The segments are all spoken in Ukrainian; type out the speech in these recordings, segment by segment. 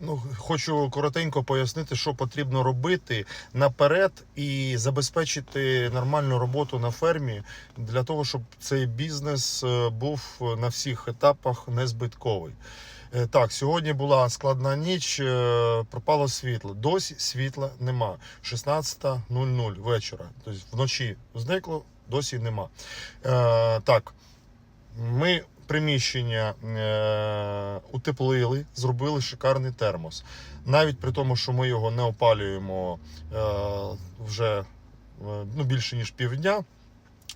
Ну, хочу коротенько пояснити, що потрібно робити наперед і забезпечити нормальну роботу на фермі для того, щоб цей бізнес е, був на всіх етапах незбитковий. Е, Так, сьогодні була складна ніч, е, пропало світло. Досі світла нема. 16.00 вечора. Тобто вночі зникло, досі нема. Так, ми приміщення е, утеплили, зробили шикарний термос. Навіть при тому, що ми його не опалюємо е, вже е, ну, більше ніж півдня.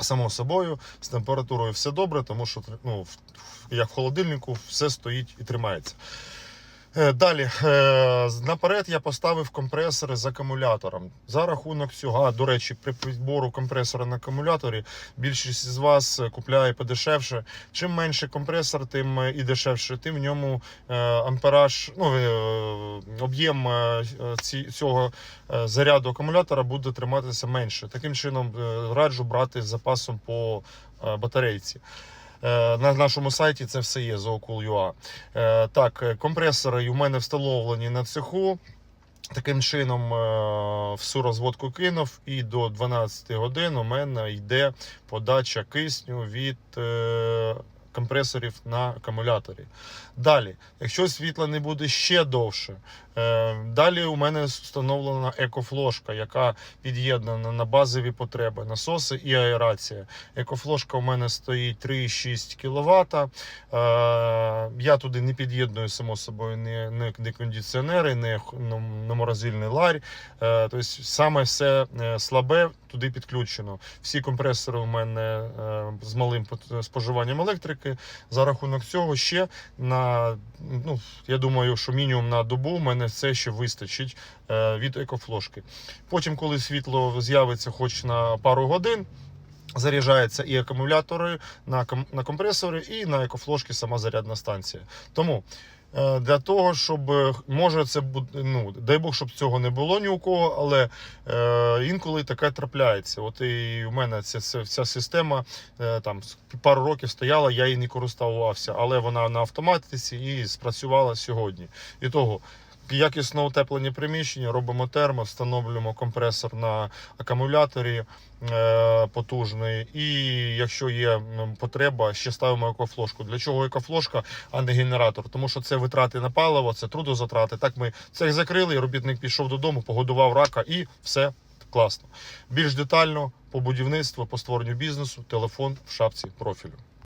Само собою, з температурою все добре, тому що ну, як в холодильнику все стоїть і тримається. Е, Далі, е, наперед я поставив компресори з акумулятором. За рахунок цього, а, до речі, при підбору компресора на акумуляторі більшість з вас купляє подешевше. Чим менше компресор, тим е, і дешевше, тим в ньому ампераж, ну, об'єм цього заряду акумулятора буде триматися менше. Таким чином раджу брати з запасом по батарейці. Е, На нашому сайті це все є Zocool.ua. Е, Так, е, компресори у мене встановлені на цеху. Таким чином, всю розводку кинув, і до 12 годин у мене йде подача кисню від компресорів на акумуляторі. Далі, якщо світла не буде ще довше, е, далі у мене встановлена екофлошка, яка під'єднана на базові потреби, насоси і аерація. Екофлошка у мене стоїть 3,6 кВт. Е, я туди не під'єдную, само собою, не, не, не кондиціонери, не, ну, морозильний ларь. Е, тобто саме все слабе туди підключено. Всі компресори у мене з малим споживанням електрики. За рахунок цього ще на ну, я думаю, що мінімум на добу у мене все ще вистачить е, від екофлошки. Потім, коли світло з'явиться хоч на пару годин. Заряджаються і акумулятори на, ком- на компресори, і на екофлошки сама зарядна станція. Тому для того, щоб е, може це буде, ну дай Бог, щоб цього не було ні у кого, але е, інколи таке трапляється. От і у мене ця, ця система е, там пару років стояла, я її не користувався, але вона на автоматиці і спрацювала сьогодні. І того. Якісно утеплені приміщення, робимо термо, встановлюємо компресор на акумуляторі е, потужний. І якщо є потреба, ще ставимо екофлошку. Для чого екофлошка, а не генератор? Тому що це витрати на паливо, це трудозатрати. Так ми цех закрили, робітник пішов додому, погодував рака і все класно. Більш детально по будівництву, по створенню бізнесу, телефон в шапці профілю.